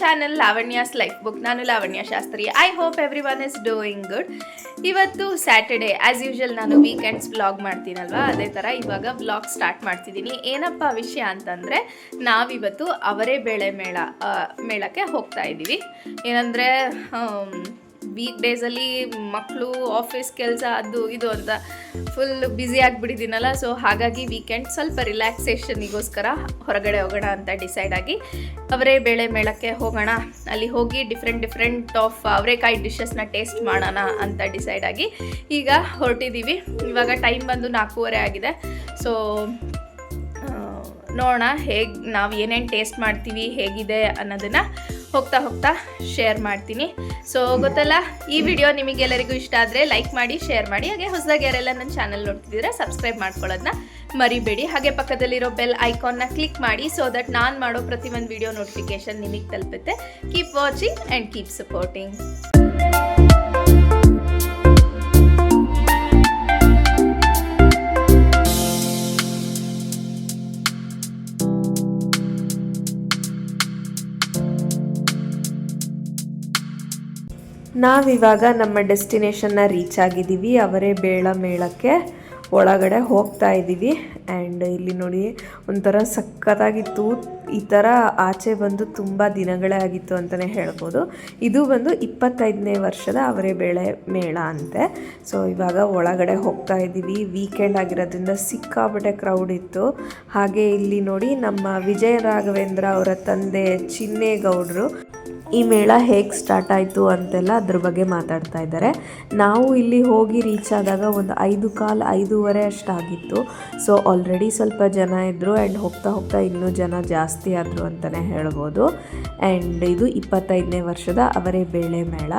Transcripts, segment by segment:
Channel Lavanya's life book ನಾನು Lavanya Shastri. I hope everyone is doing good ಇವತ್ತು Saturday as usual ನಾನು weekends vlog ಮಾಡ್ತೀನಲ್ವಾ? ಅದೇ ಥರ ಇವಾಗ ವ್ಲಾಗ್ ಸ್ಟಾರ್ಟ್ ಮಾಡ್ತಿದ್ದೀನಿ. ಏನಪ್ಪ ವಿಷಯ ಅಂತಂದರೆ, ನಾವಿವತ್ತು ಅವರೇ ಬೇಳೆ ಮೇಳ ಮೇಳಕ್ಕೆ ಹೋಗ್ತಾ ಇದ್ದೀವಿ. ಏನಂದರೆ ವೀಕ್ ಡೇಸಲ್ಲಿ ಮಕ್ಕಳು ಆಫೀಸ್ ಕೆಲಸ ಅದು ಇದು ಅಂತ ಫುಲ್ ಬ್ಯುಸಿ ಆಗಿಬಿಟ್ಟಿದ್ದೀನಲ್ಲ ಸೊ ಹಾಗಾಗಿ ವೀಕೆಂಡ್ ಸ್ವಲ್ಪ ರಿಲ್ಯಾಕ್ಸೇಷನಿಗೋಸ್ಕರ ಹೊರಗಡೆ ಹೋಗೋಣ ಅಂತ ಡಿಸೈಡ್ ಆಗಿ ಅವರೇ ಬೇಳೆ ಮೇಳಕ್ಕೆ ಹೋಗೋಣ. ಅಲ್ಲಿ ಹೋಗಿ ಡಿಫ್ರೆಂಟ್ ಡಿಫ್ರೆಂಟ್ ಆಫ್ ಅವರೇಕಾಯಿ ಡಿಶಸ್ನ ಟೇಸ್ಟ್ ಮಾಡೋಣ ಅಂತ ಡಿಸೈಡ್ ಆಗಿ ಈಗ ಹೊರಟಿದ್ದೀವಿ. ಇವಾಗ ಟೈಮ್ ಬಂದು ನಾಲ್ಕೂವರೆ ಆಗಿದೆ. ಸೊ ನೋಡೋಣ, ಹೇಗೆ ನಾವು ಏನೇನು ಟೇಸ್ಟ್ ಮಾಡ್ತೀವಿ, ಹೇಗಿದೆ ಅನ್ನೋದನ್ನು ಹೋಗ್ತಾ ಹೋಗ್ತಾ ಶೇರ್ ಮಾಡ್ತೀನಿ. ಸೊ ಗೊತ್ತಲ್ಲ, ಈ ವಿಡಿಯೋ ನಿಮಗೆಲ್ಲರಿಗೂ ಇಷ್ಟ ಆದರೆ ಲೈಕ್ ಮಾಡಿ, ಶೇರ್ ಮಾಡಿ, ಹಾಗೆ ಹೊಸದಾಗಿ ಯಾರೆಲ್ಲ ನನ್ನ ಚಾನಲ್ ನೋಡ್ತಿದ್ದೀರಾ, ಸಬ್ಸ್ಕ್ರೈಬ್ ಮಾಡ್ಕೊಳ್ಳೋದನ್ನ ಮರಿಬೇಡಿ. ಹಾಗೆ ಪಕ್ಕದಲ್ಲಿರೋ ಬೆಲ್ ಐಕಾನ್ನ ಕ್ಲಿಕ್ ಮಾಡಿ ಸೊ ದಟ್ ನಾನು ಮಾಡೋ ಪ್ರತಿ ಒಂದು ವಿಡಿಯೋ ನೋಟಿಫಿಕೇಶನ್ ನಿಮಗೆ ತಲುಪುತ್ತೆ. Keep watching and keep supporting ನಾವಿವಾಗ ನಮ್ಮ ಡೆಸ್ಟಿನೇಷನ್ನ ರೀಚ್ ಆಗಿದ್ದೀವಿ. ಅವರೇ ಬೇಳ ಮೇಳಕ್ಕೆ ಒಳಗಡೆ ಹೋಗ್ತಾ ಇದ್ದೀವಿ. ಆ್ಯಂಡ್ ಇಲ್ಲಿ ನೋಡಿ, ಒಂಥರ ಸಖತ್ತಾಗಿತ್ತು ಈ ಥರ ಆಚೆ ಬಂದು ತುಂಬ ದಿನಗಳೇ ಆಗಿತ್ತು ಅಂತಲೇ ಹೇಳ್ಬೋದು. ಇದು ಬಂದು ಇಪ್ಪತ್ತೈದನೇ ವರ್ಷದ ಅವರೇ ಬೇಳೆ ಮೇಳ ಅಂತೆ. ಸೊ ಇವಾಗ ಒಳಗಡೆ ಹೋಗ್ತಾ ಇದ್ದೀವಿ. ವೀಕೆಂಡ್ ಆಗಿರೋದ್ರಿಂದ ಸಿಕ್ಕಾಪಟ್ಟೆ ಕ್ರೌಡ್ ಇತ್ತು. ಹಾಗೆ ಇಲ್ಲಿ ನೋಡಿ ನಮ್ಮ ವಿಜಯ ರಾಘವೇಂದ್ರ ಅವರ ತಂದೆ ಚಿನ್ನೇಗೌಡರು ಈ ಮೇಳ ಹೇಗೆ ಸ್ಟಾರ್ಟ್ ಆಯಿತು ಅಂತೆಲ್ಲ ಅದ್ರ ಬಗ್ಗೆ ಮಾತಾಡ್ತಾ ಇದ್ದಾರೆ. ನಾವು ಇಲ್ಲಿ ಹೋಗಿ ರೀಚ್ ಆದಾಗ ಒಂದು ಐದು ಕಾಲು ಐದೂವರೆ ಅಷ್ಟಾಗಿತ್ತು. ಸೊ ಆಲ್ರೆಡಿ ಸ್ವಲ್ಪ ಜನ ಇದ್ದರು ಆ್ಯಂಡ್ ಹೋಗ್ತಾ ಹೋಗ್ತಾ ಇನ್ನೂ ಜನ ಜಾಸ್ತಿ ಆದರು ಅಂತಲೇ ಹೇಳ್ಬೋದು. ಆ್ಯಂಡ್ ಇದು ಇಪ್ಪತ್ತೈದನೇ ವರ್ಷದ ಅವರೇ ಬೇಳೆ ಮೇಳ.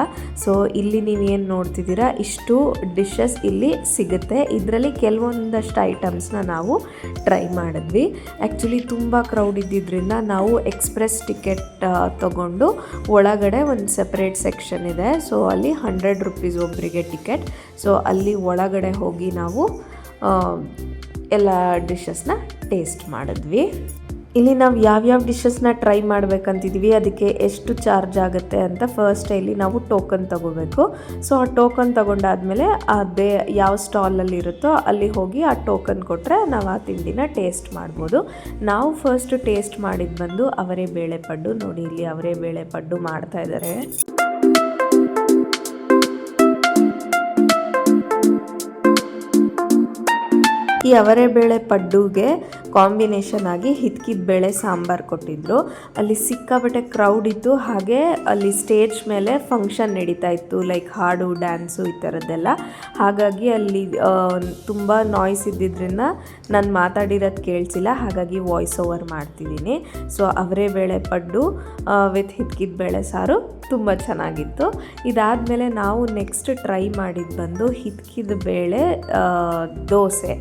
ಸೊ ಇಲ್ಲಿ ನೀವೇನು ನೋಡ್ತಿದ್ದೀರಾ? ಇಷ್ಟು ಡಿಶಸ್ ಇಲ್ಲಿ ಸಿಗುತ್ತೆ. ಇದರಲ್ಲಿ ಕೆಲವೊಂದಷ್ಟು ಐಟಮ್ಸ್ನ ನಾವು ಟ್ರೈ ಮಾಡಿದ್ವಿ. ಆ್ಯಕ್ಚುಲಿ ತುಂಬ ಕ್ರೌಡ್ ಇದ್ದಿದ್ದರಿಂದ ನಾವು ಎಕ್ಸ್ಪ್ರೆಸ್ ಟಿಕೆಟ್ ತಗೊಂಡು ಒಳಗಡೆ ಒಂದು ಸೆಪ್ರೇಟ್ ಸೆಕ್ಷನ್ ಇದೆ. ಸೊ ಅಲ್ಲಿ ಹಂಡ್ರೆಡ್ ರುಪೀಸ್ ಒಬ್ಬರಿಗೆ ಟಿಕೆಟ್ ಸೊ ಅಲ್ಲಿ ಒಳಗಡೆ ಹೋಗಿ ನಾವು ಎಲ್ಲ ಡಿಶಸ್ನ ಟೇಸ್ಟ್ ಮಾಡಿದ್ವಿ. ಇಲ್ಲಿ ನಾವು ಯಾವ್ಯಾವ ಡಿಶಸ್ನ ಟ್ರೈ ಮಾಡ್ಬೇಕಂತಿದ್ದೀವಿ ಅದಕ್ಕೆ ಎಷ್ಟು ಚಾರ್ಜ್ ಆಗುತ್ತೆ ಅಂತ ಫಸ್ಟ್ ಇಲ್ಲಿ ನಾವು ಟೋಕನ್ ತಗೋಬೇಕು. ಸೊ ಆ ಟೋಕನ್ ತಗೊಂಡಾದ್ಮೇಲೆ ಅದೇ ಯಾವ ಸ್ಟಾಲಲ್ಲಿ ಇರುತ್ತೋ ಅಲ್ಲಿ ಹೋಗಿ ಆ ಟೋಕನ್ ಕೊಟ್ಟರೆ ನಾವು ಆ ತಿಂಡಿನ ಟೇಸ್ಟ್ ಮಾಡ್ಬೋದು. ನಾವು ಫಸ್ಟ್ ಟೇಸ್ಟ್ ಮಾಡಿದ್ದು ಬಂದು ಅವರೇ ಬೇಳೆ ಪಡ್ಡು ನೋಡಿ ಇಲ್ಲಿ ಅವರೇ ಬೇಳೆ ಪಡ್ಡು ಮಾಡ್ತಾ ಇದ್ದಾರೆ ಈ ಅವರೇ ಬೇಳೆ ಪಡ್ಡುಗೆ ಕಾಂಬಿನೇಷನ್ ಆಗಿ ಹಿತ್ಕಿದ ಬೇಳೆ ಸಾಂಬಾರು ಕೊಟ್ಟಿದ್ರು. ಅಲ್ಲಿ ಸಿಕ್ಕಾಪಟ್ಟೆ ಕ್ರೌಡ್ ಇತ್ತು. ಹಾಗೆ ಅಲ್ಲಿ ಸ್ಟೇಜ್ ಮೇಲೆ ಫಂಕ್ಷನ್ ನಡೀತಾ ಇತ್ತು. ಲೈಕ್ ಹಾಡು ಡ್ಯಾನ್ಸು ಈ ಥರದ್ದೆಲ್ಲ ಹಾಗಾಗಿ ಅಲ್ಲಿ ತುಂಬ ನಾಯ್ಸ್ ಇದ್ದಿದ್ದರಿಂದ ನಾನು ಮಾತಾಡಿರೋದು ಕೇಳಿಸಿಲ್ಲ. ಹಾಗಾಗಿ ವಾಯ್ಸ್ ಓವರ್ ಮಾಡ್ತಿದ್ದೀನಿ. ಸೊ ಅವರೇ ಬೇಳೆ ಪಡ್ಡು ವಿತ್ ಹಿತ್ಕಿದ ಬೇಳೆ ಸಾರು ತುಂಬ ಚೆನ್ನಾಗಿತ್ತು. ಇದಾದಮೇಲೆ ನಾವು ನೆಕ್ಸ್ಟ್ ಟ್ರೈ ಮಾಡಿದ್ದು ಬಂದು ಹಿತ್ಕಿದ ಬೇಳೆ ದೋಸೆ.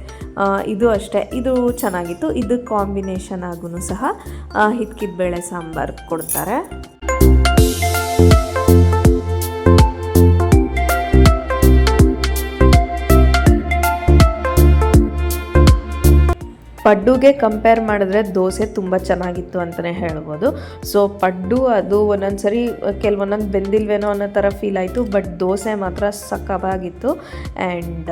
ಇದು ಅಷ್ಟೇ. ಇದು ಚೆನ್ನಾಗಿತ್ತು. ಇದು ಕಾಂಬಿನೇಷನ್ ಆಗೂ ಸಹ ಹಿತ್ಕಿದ ಬೇಳೆ ಸಾಂಬಾರು ಕೊಡ್ತಾರೆ. ಪಡ್ಡುಗೆ ಕಂಪೇರ್ ಮಾಡಿದ್ರೆ ದೋಸೆ ತುಂಬ ಚೆನ್ನಾಗಿತ್ತು ಅಂತಲೇ ಹೇಳ್ಬೋದು. ಸೊ ಪಡ್ಡು ಅದು ಒಂದೊಂದು ಸರಿ ಕೆಲವೊಂದೊಂದು ಬೆಂದಿಲ್ವೇನೋ ಅನ್ನೋ ಥರ ಫೀಲ್ ಆಯಿತು ಬಟ್ ದೋಸೆ ಮಾತ್ರ ಸಕ್ಕತ್ತಾಗಿತ್ತು ಆ್ಯಂಡ್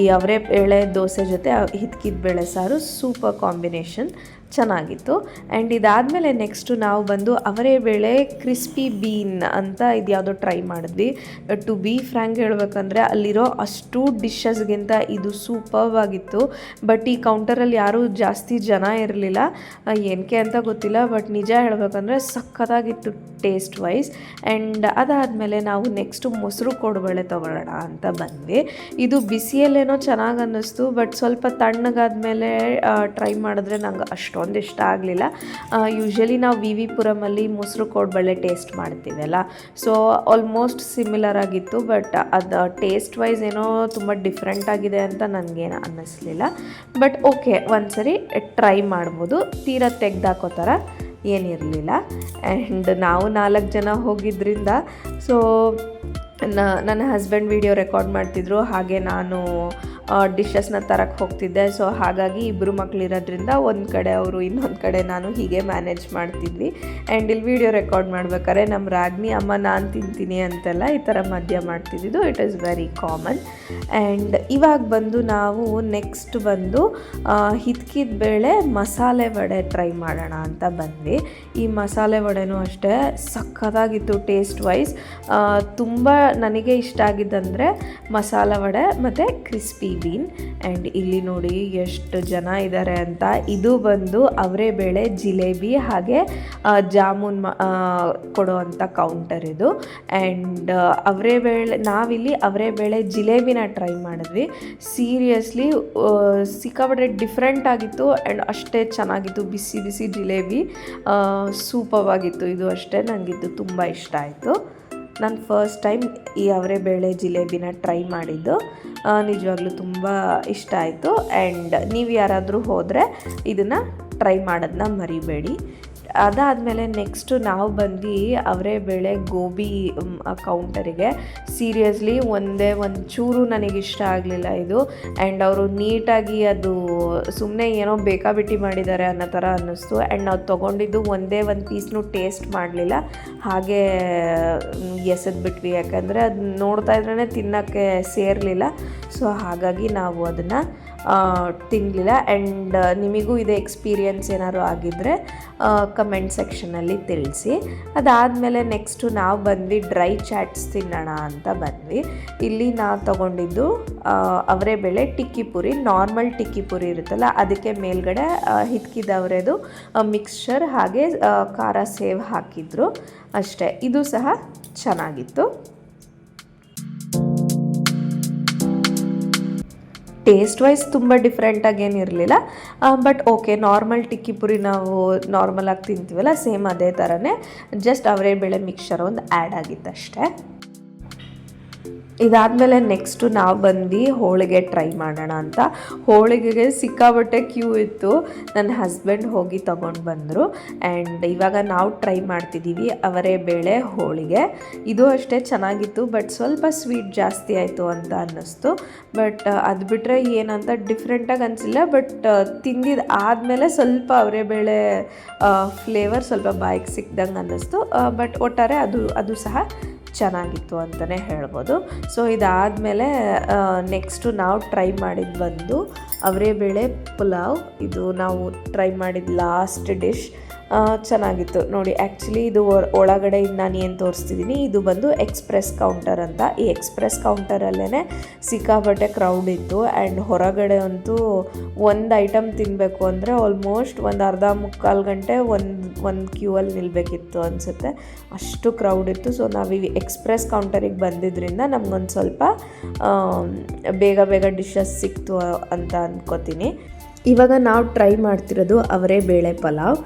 ಈ ಅವರೇ ಬೇಳೆ ದೋಸೆ ಜೊತೆ ಹಿತ್ಕಿದ ಬೇಳೆ ಸಾರು ಸೂಪರ್ ಕಾಂಬಿನೇಷನ್ ಚೆನ್ನಾಗಿತ್ತು. ಆ್ಯಂಡ್ ಇದಾದಮೇಲೆ ನೆಕ್ಸ್ಟು ನಾವು ಬಂದು ಅವರೇ ಬೇಳೆ ಕ್ರಿಸ್ಪಿ ಬೀನ್ ಅಂತ ಇದು ಯಾವುದೋ ಟ್ರೈ ಮಾಡಿದ್ವಿ ಟು ಬಿ ಫ್ರ್ಯಾಂಕ್ ಹೇಳಬೇಕಂದ್ರೆ ಅಲ್ಲಿರೋ ಅಷ್ಟು ಡಿಶಸ್ಗಿಂತ ಇದು ಸೂಪರ್ ಆಗಿತ್ತು ಬಟ್ ಈ ಕೌಂಟರಲ್ಲಿ ಯಾರೂ ಜಾಸ್ತಿ ಜನ ಇರಲಿಲ್ಲ. ಏನಕ್ಕೆ ಅಂತ ಗೊತ್ತಿಲ್ಲ ಬಟ್ ನಿಜ ಹೇಳಬೇಕಂದ್ರೆ ಸಖತ್ತಾಗಿತ್ತು ಟೇಸ್ಟ್ ವೈಸ್ ಆ್ಯಂಡ್ ಅದಾದಮೇಲೆ ನಾವು ನೆಕ್ಸ್ಟು ಮೊಸರು ಕೋಡುಬಳೆ ತೊಗೊಳ್ಳೋಣ ಅಂತ ಬಂದ್ವಿ. ಇದು ಬಿಸಿಯಲ್ಲೇನೋ ಚೆನ್ನಾಗಿ ಅನ್ನಿಸ್ತು ಬಟ್ ಸ್ವಲ್ಪ ತಣ್ಣಗಾದ್ಮೇಲೆ ಟ್ರೈ ಮಾಡಿದ್ರೆ ನಂಗೆ ಅಷ್ಟೊಂದು ಇಷ್ಟ ಆಗಲಿಲ್ಲ ಯೂಶ್ವಲಿ ನಾವು ವಿ ವಿ ಪುರಮಲ್ಲಿ ಮೊಸರು ಕೋಡುಬಳೆ ಟೇಸ್ಟ್ ಮಾಡ್ತೀವಲ್ಲ ಸೊ ಆಲ್ಮೋಸ್ಟ್ ಸಿಮಿಲರ್ ಆಗಿತ್ತು ಬಟ್ ಅದು ಟೇಸ್ಟ್ ವೈಸ್ ಏನೋ ತುಂಬ ಡಿಫ್ರೆಂಟ್ ಆಗಿದೆ ಅಂತ ನನಗೇನು ಅನ್ನಿಸ್ಲಿಲ್ಲ. ಬಟ್ ಓಕೆ ಒಂದ್ಸರಿ ಟ್ರೈ ಮಾಡ್ಬೋದು. ತೀರಾ ತೆಗ್ದಾಕೋ ಥರ ಏನಿರಲಿಲ್ಲ ಆ್ಯಂಡ್ ನಾವು ನಾಲ್ಕು ಜನ ಹೋಗಿದ್ದರಿಂದ ಸೊ ನನ್ನ ಹಸ್ಬೆಂಡ್ ವಿಡಿಯೋ ರೆಕಾರ್ಡ್ ಮಾಡ್ತಿದ್ರು, ಹಾಗೆ ನಾನು ಡಿಶಸ್ನ ತರಕ್ಕೆ ಹೋಗ್ತಿದ್ದೆ. ಸೊ ಹಾಗಾಗಿ ಇಬ್ಬರು ಮಕ್ಕಳಿರೋದ್ರಿಂದ ಒಂದು ಕಡೆ ಅವರು, ಇನ್ನೊಂದು ಕಡೆ ನಾನು ಹೀಗೆ ಮ್ಯಾನೇಜ್ ಮಾಡ್ತಿದ್ವಿ. ಆ್ಯಂಡ್ ಇಲ್ಲಿ ವಿಡಿಯೋ ರೆಕಾರ್ಡ್ ಮಾಡ್ಬೇಕಾದ್ರೆ ನಮ್ಮ ರಾಗ್ನಿ, ಅಮ್ಮ ನಾನು ತಿಂತೀನಿ ಅಂತೆಲ್ಲ ಈ ಥರ ಮದ್ಯ ಮಾಡ್ತಿದ್ದಿದ್ದು. It is very common and ಇವಾಗ ಬಂದು ನಾವು ನೆಕ್ಸ್ಟ್ ಬಂದು ಹಿತ್ಕಿದ ಬೇಳೆ ಮಸಾಲೆ ವಡೆ ಟ್ರೈ ಮಾಡೋಣ ಅಂತ ಬಂದ್ವಿ. ಈ ಮಸಾಲೆ ವಡೆನೂ ಅಷ್ಟೇ ಸಖತ್ತಾಗಿತ್ತು ಟೇಸ್ಟ್ ವೈಸ್ ತುಂಬ ನನಗೆ ಇಷ್ಟ ಆಗಿದ್ದಂದರೆ ಮಸಾಲೆ ವಡೆ ಮತ್ತು ಕ್ರಿಸ್ಪಿ ಬೀನ್ ಆ್ಯಂಡ್ ಇಲ್ಲಿ ನೋಡಿ ಎಷ್ಟು ಜನ ಇದ್ದಾರೆ ಅಂತ. ಇದು ಬಂದು ಅವರೇ ಬೇಳೆ ಜಿಲೇಬಿ ಹಾಗೆ ಜಾಮೂನ್ ಮ ಆ, ಕೊಡುವಂಥ ಕೌಂಟರ್ ಇದು. ಆ್ಯಂಡ್ ಅವರೇ ಬೇಳೆ ನಾವಿಲ್ಲಿ ಅವರೇ ಬೇಳೆ ಜಿಲೇಬಿನ ಟ್ರೈ ಮಾಡಿದ್ವಿ. ಸೀರಿಯಸ್ಲಿ ಸಿಕ್ಕಾಪಟ್ಟೆ ಡಿಫ್ರೆಂಟ್ ಆಗಿತ್ತು. ಆ್ಯಂಡ್ ಅಷ್ಟೇ ಚೆನ್ನಾಗಿತ್ತು ಬಿಸಿ ಬಿಸಿ ಜಿಲೇಬಿ. ಸೂಪವಾಗಿತ್ತು ಇದು ಅಷ್ಟೇ. ನನಗಿದ್ದು ತುಂಬ ಇಷ್ಟ ಆಯಿತು. ನಾನು ಫಸ್ಟ್ ಟೈಮ್ ಈ ಅವರೇ ಬೇಳೆ ಜಿಲೇಬಿನ ಟ್ರೈ ಮಾಡಿದ್ದು. ನಿಜವಾಗ್ಲೂ ತುಂಬ ಇಷ್ಟ ಆಯಿತು. ಆ್ಯಂಡ್ ನೀವು ಯಾರಾದರೂ ಹೋದರೆ ಇದನ್ನು ಟ್ರೈ ಮಾಡೋದನ್ನ ಮರಿಬೇಡಿ. ಅದಾದಮೇಲೆ ನೆಕ್ಸ್ಟು ನಾವು ಬಂದು ಅವರೇ ಬೇಳೆ ಗೋಬಿ ಕೌಂಟರಿಗೆ ಸೀರಿಯಸ್ಲಿ ಒಂದೇ ಒಂದು ಚೂರು ನನಗೆ ಇಷ್ಟ ಆಗಲಿಲ್ಲ ಇದು. ಆ್ಯಂಡ್ ಅವರು ನೀಟಾಗಿ ಅದು ಸುಮ್ಮನೆ ಏನೋ ಬೇಕಾಬಿಟ್ಟಿ ಮಾಡಿದ್ದಾರೆ ಅನ್ನೋ ಥರ ಅನ್ನಿಸ್ತು. ಆ್ಯಂಡ್ ನಾವು ತೊಗೊಂಡಿದ್ದು ಒಂದೇ ಒಂದು ಪೀಸ್ನು ಟೇಸ್ಟ್ ಮಾಡಲಿಲ್ಲ. ಹಾಗೆ ಎಸೆದ್ಬಿಟ್ವಿ. ಯಾಕಂದರೆ ಅದು ನೋಡ್ತಾ ಇದ್ರೇ ತಿನ್ನೋಕ್ಕೆ ಸೇರಲಿಲ್ಲ. ಸೊ ಹಾಗಾಗಿ ನಾವು ಅದನ್ನು ತಿನ್ನಲಿಲ್ಲ ಆ್ಯಂಡ್ ನಿಮಗೂ ಇದೆ ಎಕ್ಸ್ಪೀರಿಯನ್ಸ್ ಏನಾದ್ರು ಆಗಿದ್ದರೆ ಕಮೆಂಟ್ ಸೆಕ್ಷನಲ್ಲಿ ತಿಳಿಸಿ. ಅದಾದಮೇಲೆ ನೆಕ್ಸ್ಟು ನಾವು ಬಂದ್ವಿ ಡ್ರೈ ಚಾಟ್ಸ್ ತಿನ್ನೋಣ ಅಂತ ಬಂದ್ವಿ. ಇಲ್ಲಿ ನಾವು ತಗೊಂಡಿದ್ದು ಅವರೇ ಬೆಳೆ ಟಿಕ್ಕಿ ಪುರಿ. ನಾರ್ಮಲ್ ಟಿಕ್ಕಿ ಪುರಿ ಇರುತ್ತಲ್ಲ, ಅದಕ್ಕೆ ಮೇಲ್ಗಡೆ ಹಿತ್ಕಿದವರೇದು ಮಿಕ್ಸ್ಚರ್ ಹಾಗೆ ಖಾರ ಸೇವ್ ಹಾಕಿದ್ರು. ಅಷ್ಟೇ, ಇದು ಸಹ ಚೆನ್ನಾಗಿತ್ತು. ಟೇಸ್ಟ್ ವೈಸ್ ತುಂಬ ಡಿಫ್ರೆಂಟಾಗಿ ಇರಲಿಲ್ಲ. But okay normal tikki puri ನಾವು ನಾರ್ಮಲಾಗಿ ತಿಂತೀವಲ್ಲ ಸೇಮ್ ಅದೇ ಥರನೇ ಜಸ್ಟ್ ಅವರೇ ಬೇಳೆ ಮಿಕ್ಸ್ಚರ್ ಒಂದು ಆ್ಯಡ್ ಆಗಿತ್ತು ಅಷ್ಟೇ ಇದಾದಮೇಲೆ ನೆಕ್ಸ್ಟು ನಾವು ಬಂದು ಹೋಳಿಗೆ ಟ್ರೈ ಮಾಡೋಣ ಅಂತ. ಹೋಳಿಗೆಗೆ ಸಿಕ್ಕಾಬಟ್ಟೆ ಕ್ಯೂ ಇತ್ತು. ನನ್ನ ಹಸ್ಬೆಂಡ್ ಹೋಗಿ ತಗೊಂಡು ಬಂದರು. ಆ್ಯಂಡ್ ಇವಾಗ ನಾವು ಟ್ರೈ ಮಾಡ್ತಿದ್ದೀವಿ ಅವರೇ ಬೇಳೆ ಹೋಳಿಗೆ. ಇದು ಅಷ್ಟೇ ಚೆನ್ನಾಗಿತ್ತು ಬಟ್ ಸ್ವಲ್ಪ ಸ್ವೀಟ್ ಜಾಸ್ತಿ ಆಯಿತು ಅಂತ ಅನ್ನಿಸ್ತು. ಬಟ್ ಅದು ಬಿಟ್ಟರೆ ಏನಂತ ಡಿಫ್ರೆಂಟಾಗಿ ಅನಿಸಿಲ್ಲ ಬಟ್ ತಿಂದಿದ್ದು ಆದಮೇಲೆ ಸ್ವಲ್ಪ ಅವರೇ ಬೇಳೆ ಫ್ಲೇವರ್ ಸ್ವಲ್ಪ ಬಾಯಿಗೆ ಸಿಕ್ದಂಗೆ ಅನ್ನಿಸ್ತು. ಬಟ್ ಒಟ್ಟಾರೆ ಅದು ಅದು ಸಹ ಚೆನ್ನಾಗಿತ್ತು ಅಂತಲೇ ಹೇಳ್ಬೋದು. ಸೊ ಇದಾದಮೇಲೆ ನೆಕ್ಸ್ಟು ನಾವು ಟ್ರೈ ಮಾಡಿದ್ದು ಬಂದು ಅವರೇ ಬೇಳೆ ಪುಲಾವ್. ಇದು ನಾವು ಟ್ರೈ ಮಾಡಿದ ಲಾಸ್ಟ್ ಡಿಶ್ ಚೆನ್ನಾಗಿತ್ತು. ನೋಡಿ ಆ್ಯಕ್ಚುಲಿ ಇದು ಒಳಗಡೆ ನಾನು ಏನು ತೋರಿಸ್ತಿದ್ದೀನಿ ಇದು ಬಂದು ಎಕ್ಸ್ಪ್ರೆಸ್ ಕೌಂಟರ್ ಅಂತ. ಈ ಎಕ್ಸ್ಪ್ರೆಸ್ ಕೌಂಟರಲ್ಲೇ ಸಿಕ್ಕಾಪಟ್ಟೆ ಕ್ರೌಡ್ ಇತ್ತು. ಆ್ಯಂಡ್ ಹೊರಗಡೆ ಅಂತೂ ಒಂದು ಐಟಮ್ ತಿನ್ನಬೇಕು ಅಂದರೆ ಆಲ್ಮೋಸ್ಟ್ ಒಂದು ಅರ್ಧ ಮುಕ್ಕಾಲು ಗಂಟೆ ಒಂದು ಒಂದು ಕ್ಯೂ ಅಲ್ಲಿ ನಿಲ್ಲಬೇಕಿತ್ತು ಅನಿಸುತ್ತೆ. ಅಷ್ಟು ಕ್ರೌಡ್ ಇತ್ತು. ಸೊ ನಾವು ಈ ಎಕ್ಸ್ಪ್ರೆಸ್ ಕೌಂಟರಿಗೆ ಬಂದಿದ್ದರಿಂದ ನಮಗೊಂದು ಸ್ವಲ್ಪ ಬೇಗ ಬೇಗ ಡಿಶಸ್ ಸಿಕ್ತು ಅಂತ ಅನ್ಕೋತೀನಿ. ಇವಾಗ ನಾವು ಟ್ರೈ ಮಾಡ್ತಿರೋದು ಅವರೇ ಬೇಳೆ ಪಲಾವ್.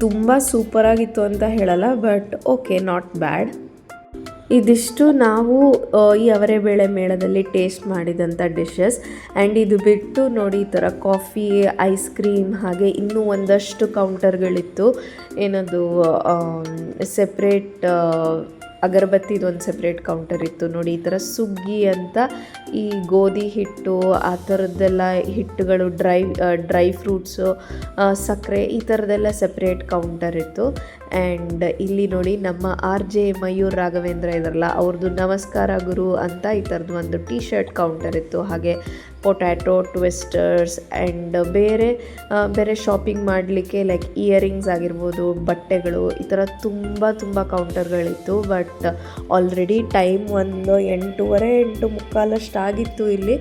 ತುಂಬ ಸೂಪರಾಗಿತ್ತು ಅಂತ ಹೇಳಲ್ಲ, ಬಟ್ ಓಕೆ, ನಾಟ್ ಬ್ಯಾಡ್. ಇದಿಷ್ಟು ನಾವು ಈ ಅವರೇ ಬೇಳೆ ಮೇಳದಲ್ಲಿ ಟೇಸ್ಟ್ ಮಾಡಿದಂಥ ಡಿಶಸ್ ಆ್ಯಂಡ್ ಇದು ಬಿಟ್ಟು ನೋಡಿ ಈ ಥರ ಕಾಫಿ ಐಸ್ ಕ್ರೀಮ್ ಹಾಗೆ ಇನ್ನೂ ಒಂದಷ್ಟು ಕೌಂಟರ್ಗಳಿತ್ತು ಏನದು ಸೆಪ್ರೇಟ್ ಅಗರಬತ್ತಿದು ಒಂದು ಸೆಪ್ರೇಟ್ ಕೌಂಟರ್ ಇತ್ತು. ನೋಡಿ ಈ ಥರ ಸುಗ್ಗಿ ಅಂತ ಈ ಗೋಧಿ ಹಿಟ್ಟು, ಆ ಥರದ್ದೆಲ್ಲ ಹಿಟ್ಟುಗಳು ಡ್ರೈ ಡ್ರೈ ಫ್ರೂಟ್ಸು ಸಕ್ಕರೆ ಈ ಥರದ್ದೆಲ್ಲ ಸೆಪ್ರೇಟ್ ಕೌಂಟರ್ ಇತ್ತು. ಆ್ಯಂಡ್ ಇಲ್ಲಿ ನೋಡಿ ನಮ್ಮ ಆರ್ ಜೆ ಮಯೂರ್ ರಾಘವೇಂದ್ರ ಇದಾರಲ್ಲ ಅವ್ರದ್ದು ನಮಸ್ಕಾರ ಗುರು ಅಂತ ಈ ಥರದ್ದು ಒಂದು ಟೀ ಶರ್ಟ್ ಕೌಂಟರ್ ಇತ್ತು. ಹಾಗೆ ಪೊಟ್ಯಾಟೊ ಟ್ವಿಸ್ಟರ್ಸ್ ಆ್ಯಂಡ್ ಬೇರೆ ಬೇರೆ ಶಾಪಿಂಗ್ ಮಾಡಲಿಕ್ಕೆ ಲೈಕ್ ಇಯರಿಂಗ್ಸ್ ಆಗಿರ್ಬೋದು, ಬಟ್ಟೆಗಳು ಈ ಥರ ತುಂಬ ತುಂಬ ಕೌಂಟರ್ಗಳಿತ್ತು ಬಟ್ ಆಲ್ರೆಡಿ ಟೈಮ್ ಒಂದು ಎಂಟೂವರೆ, ಎಂಟು ಮುಕ್ಕಾಲಷ್ಟು ಆಗಿತ್ತು ಇಲ್ಲಿ.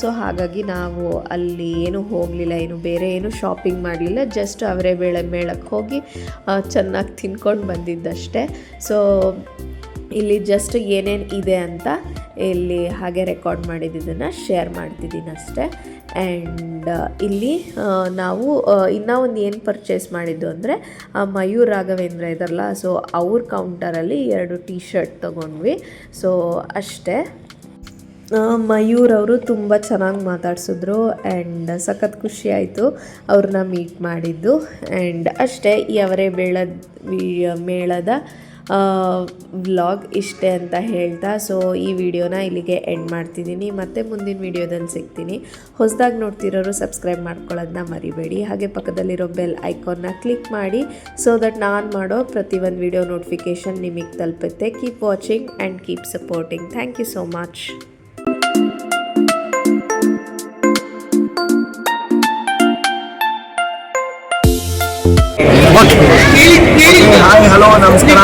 ಸೊ ಹಾಗಾಗಿ ನಾವು ಅಲ್ಲಿ ಏನು ಹೋಗಲಿಲ್ಲ, ಏನು ಬೇರೆ ಏನು ಶಾಪಿಂಗ್ ಮಾಡಲಿಲ್ಲ. ಜಸ್ಟ್ ಅವರೇ ಬೇಳೆ ಮೇಳಕ್ಕೆ ಹೋಗಿ ಚೆನ್ನಾಗಿ ತಿನ್ಕೊಂಡು ಬಂದಿದ್ದಷ್ಟೇ. ಸೊ ಇಲ್ಲಿ ಜಸ್ಟ್ ಏನೇನು ಇದೆ ಅಂತ ಇಲ್ಲಿ ಹಾಗೆ ರೆಕಾರ್ಡ್ ಮಾಡಿದ್ದನ್ನು ಶೇರ್ ಮಾಡ್ತಿದ್ದೀನಿ ಅಷ್ಟೇ. ಆ್ಯಂಡ್ ಇಲ್ಲಿ ನಾವು ಇನ್ನೂ ಒಂದು ಏನು ಪರ್ಚೇಸ್ ಮಾಡಿದ್ದು ಅಂದರೆ ಮಯೂರ್ ರಾಘವೇಂದ್ರ ಇದಾರಲ್ಲ ಸೊ ಅವ್ರ ಕೌಂಟರಲ್ಲಿ ಎರಡು ಟೀ ಶರ್ಟ್ ತೊಗೊಂಡ್ವಿ. ಸೊ ಅಷ್ಟೇ. ಮಯೂರ್ ಅವರು ತುಂಬ ಚೆನ್ನಾಗಿ ಮಾತಾಡ್ಸಿದ್ರು ಆ್ಯಂಡ್ ಸಖತ್ ಖುಷಿ ಆಯಿತು ಅವ್ರನ್ನ ಮೀಟ್ ಮಾಡಿದ್ದು. ಆ್ಯಂಡ್ ಅಷ್ಟೇ, ಈ ಅವರೇ ಬೇಳದ ಮೇಳದ ವ್ಲಾಗ್ ಇಷ್ಟೇ ಅಂತ ಹೇಳ್ತಾ ಸೊ ಈ ವಿಡಿಯೋನ ಇಲ್ಲಿಗೆ ಎಂಡ್ ಮಾಡ್ತಿದ್ದೀನಿ. ಮತ್ತೆ ಮುಂದಿನ ವಿಡಿಯೋದಲ್ಲಿ ಸಿಗ್ತೀನಿ. ಹೊಸದಾಗಿ ನೋಡ್ತಿರೋರು ಸಬ್ಸ್ಕ್ರೈಬ್ ಮಾಡ್ಕೊಳ್ಳೋದನ್ನ ಮರಿಬೇಡಿ. ಹಾಗೆ ಪಕ್ಕದಲ್ಲಿರೋ ಬೆಲ್ ಐಕಾನ್ನ ಕ್ಲಿಕ್ ಮಾಡಿ ಸೊ ದಟ್ ನಾನು ಮಾಡೋ ಪ್ರತಿಯೊಂದು ವಿಡಿಯೋ ನೋಟಿಫಿಕೇಷನ್ ನಿಮಗೆ ತಲುಪುತ್ತೆ. Keep watching and keep supporting thank you so much hi hello ನಮಸ್ಕಾರ.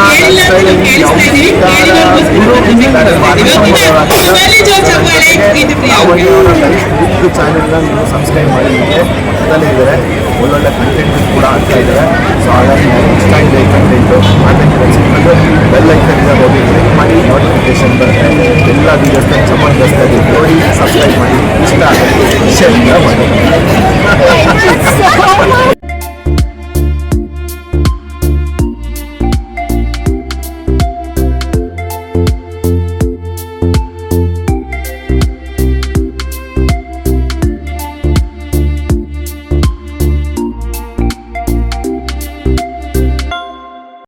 ಯೂಟ್ಯೂಬ್ ಚಾನೆಲ್ನ ನೀವು ಸಬ್ಸ್ಕ್ರೈಬ್ ಮಾಡಿದ್ರೆ ಅದರಲ್ಲಿ ಇದ್ದಾರೆ? ಒಳ್ಳೊಳ್ಳೆ ಕಂಟೆಂಟ್ ಕೂಡ ಆಗ್ತಾ ಇದ್ದಾರೆ. ಸೊ ಹಾಗಾಗಿ ಇಷ್ಟ ಇದೆ ಈ ಕಂಟೆಂಟು ಆಮೇಲೆ ಬೆಳೆಸ್ಕೊಂಡು ಬೆಲ್ ಐಕನಿಂದ ಹೋಗಿ ಕ್ಲಿಕ್ ಮಾಡಿ ನೋಟಿಫಿಕೇಶನ್ ಬರುತ್ತೆ ಎಲ್ಲ ವೀಡಿಯೋಸ್ನ ಜಬರ್ದಸ್ತಾಗಿ ನೋಡಿ ಸಬ್ಸ್ಕ್ರೈಬ್ ಮಾಡಿ ಇಷ್ಟ ಆಗುತ್ತೆ ಶೇರ್ ಮಾಡಿ